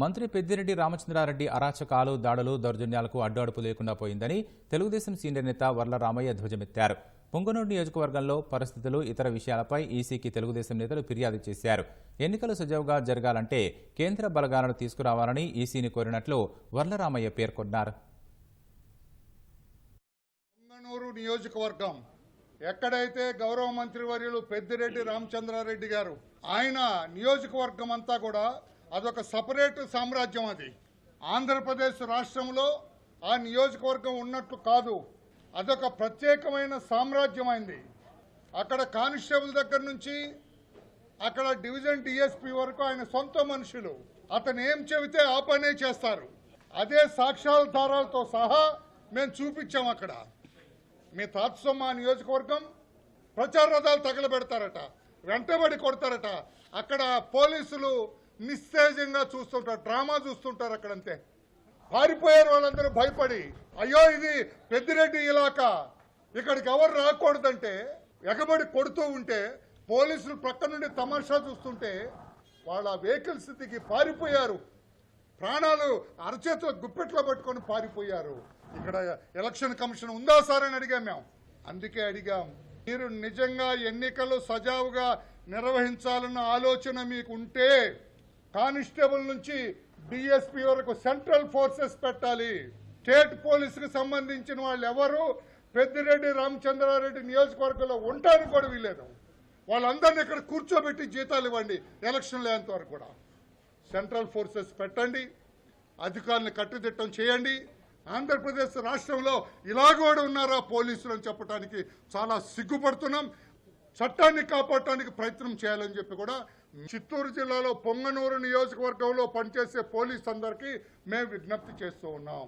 మంత్రి పెద్దిరెడ్డి రామచంద్రారెడ్డి అరాచకాలు దాడులు దౌర్జన్యాలకు అడ్డు లేకుండా పోయిందని తెలుగుదేశం సీనియర్ నేత వర్ల రామయ్య ధ్వజమెత్తారు. పొంగనూరు నియోజకవర్గంలో పరిస్థితులు ఇతర విషయాలపై ఈసీకి తెలుగుదేశం నేతలు ఫిర్యాదు చేశారు. ఎన్నికలు సజావుగా జరగాలంటే కేంద్ర బలగాలను తీసుకురావాలని ఈసీని కోరినట్లు వర్ల రామయ్య పేర్కొన్నారు. పొంగనూరు నియోజకవర్గం ఎక్కడైతే గౌరవ మంత్రి వర్యులు పెద్దిరెడ్డి రామచంద్రారెడ్డి గారు ఆయన నియోజకవర్గం అంతా కూడా అదొక సపరేట్ సామ్రాజ్యం అది. ఆంధ్రప్రదేశ్ రాష్ట్రంలో ఆ నియోజకవర్గం ఉన్నట్లు కాదు. అదొక ప్రత్యేకమైన సామ్రాజ్యం అయింది అక్కడ కానిస్టేబుల్ దగ్గర నుంచి అక్కడ డివిజన్ డిఎస్పీ వరకు ఆయన సొంత మనుషులు. అతను ఏం చెబితే ఆ పనే చేస్తారు. అదే సాక్ష్యాధారాలతో సహా మేము చూపించాం అక్కడ. మీ తాత్సమ్మ నియోజకవర్గం ప్రచార రథాలు తగలబెడతారట వెంటబడి కొడతారట. అక్కడ పోలీసులు నిస్తేజంగా చూస్తుంటారు డ్రామా చూస్తుంటారు అక్కడంతే. పారిపోయారు వాళ్ళందరూ భయపడి అయ్యో ఇది పెద్దిరెడ్డి ఇలాకా ఇక్కడికి ఎవరు రాకూడదంటే ఎగబడి కొడుతూ ఉంటే పోలీసులు ప్రక్క నుండి తమాషా చూస్తుంటే వాళ్ళ వెహికల్ స్థితికి పారిపోయారు. ప్రాణాలు అరచేతిలో గుప్పెట్లో పట్టుకొని పారిపోయారు. ఇక్కడ ఎలక్షన్ కమిషన్ ఉందా సార్ అని అడిగాం మేము. అందుకే అడిగాం. మీరు నిజంగా ఎన్నికలు సజావుగా నిర్వహించాలన్న ఆలోచన మీకు ఉంటే కానిస్టేబుల్ నుంచి డిఎస్పీ వరకు సెంట్రల్ ఫోర్సెస్ పెట్టాలి. స్టేట్ పోలీసుకు సంబంధించిన వాళ్ళు ఎవరు? పెద్దిరెడ్డి రామచంద్రారెడ్డి నియోజకవర్గంలో ఉండడానికి కూడా వీలేదు వాళ్ళందరినీ ఇక్కడ కూర్చోబెట్టి జీతాలు ఇవ్వండి ఎలక్షన్ లేనంత వరకు కూడా. సెంట్రల్ ఫోర్సెస్ పెట్టండి అధికారులను కట్టుదిట్టం చేయండి. ఆంధ్రప్రదేశ్ రాష్ట్రంలో ఇలా కూడా ఉన్నారా పోలీసులు అని చెప్పడానికి చాలా సిగ్గుపడుతున్నాం. చట్టాన్ని కాపాడటానికి ప్రయత్నం చేయాలని చెప్పి కూడా చిత్తూరు జిల్లాలో పొంగనూరు నియోజకవర్గంలో పనిచేసే పోలీస్ అందరికీ మేము విజ్ఞప్తి చేస్తూ ఉన్నాం.